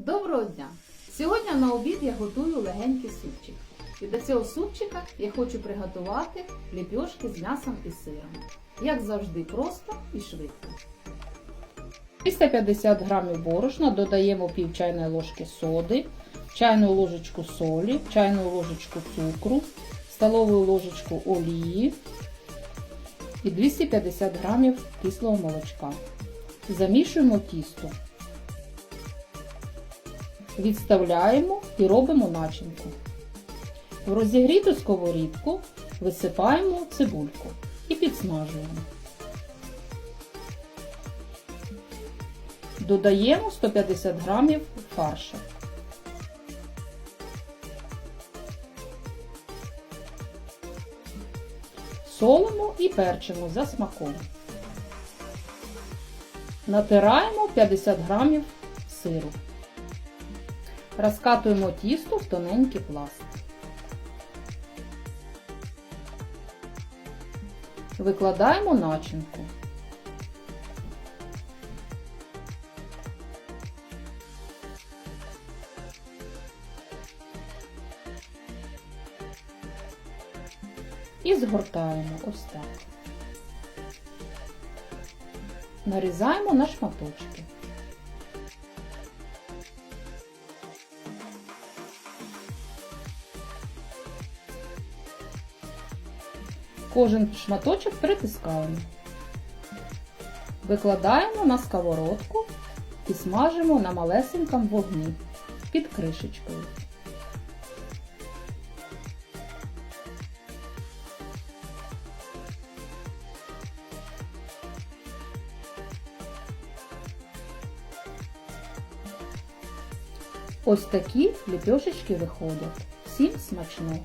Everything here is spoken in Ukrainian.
Доброго дня! Сьогодні на обід я готую легенький супчик. І до цього супчика я хочу приготувати ліпьошки з м'ясом і сиром. Як завжди, просто і швидко. 350 грамів борошна додаємо пів чайної ложки соди, чайну ложечку солі, чайну ложечку цукру, столову ложечку олії і 250 грамів кислого молочка. Замішуємо тісто. Відставляємо і робимо начинку. В розігріту сковорідку висипаємо цибульку і підсмажуємо. Додаємо 150 грамів фаршу. Солимо і перчимо за смаком. Натираємо 50 грамів сиру. Розкатуємо тісто в тоненький пласт. Викладаємо начинку. І згортаємо ось так. Нарізаємо на шматочки. Кожен шматочок притискаємо. Викладаємо на сковородку і смажимо на малесенькому вогні під кришечкою. Ось такі ліпьошечки виходять. Всім смачного!